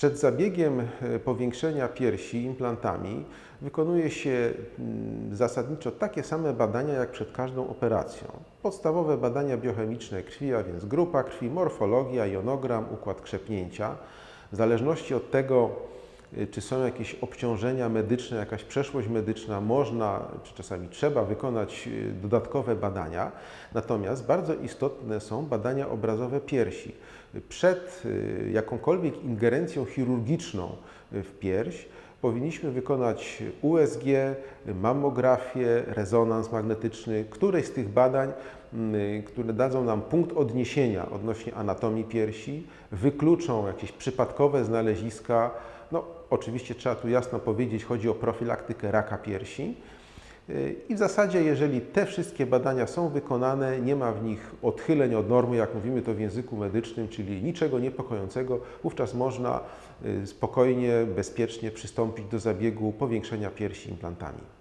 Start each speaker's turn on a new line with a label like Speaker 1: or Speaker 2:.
Speaker 1: Przed zabiegiem e, powiększenia piersi implantami wykonuje się mm, zasadniczo takie same badania jak przed każdą operacją. Podstawowe badania biochemiczne krwi, a więc grupa krwi, morfologia, jonogram, układ krzepnięcia. W zależności od tego, czy są jakieś obciążenia medyczne, jakaś przeszłość medyczna, można, czy czasami trzeba wykonać y, dodatkowe badania. Natomiast bardzo istotne są badania obrazowe piersi. Przed y, jakąkolwiek ingerencją chirurgiczną y, w pierś powinniśmy wykonać USG, mammografię, rezonans magnetyczny, któreś z tych badań, które dadzą nam punkt odniesienia odnośnie anatomii piersi, wykluczą jakieś przypadkowe znaleziska. No, oczywiście trzeba tu jasno powiedzieć, chodzi o profilaktykę raka piersi. I w zasadzie, jeżeli te wszystkie badania są wykonane, nie ma w nich odchyleń od normy, jak mówimy to w języku medycznym, czyli niczego niepokojącego, wówczas można y, spokojnie, bezpiecznie przystąpić do zabiegu powiększenia piersi implantami.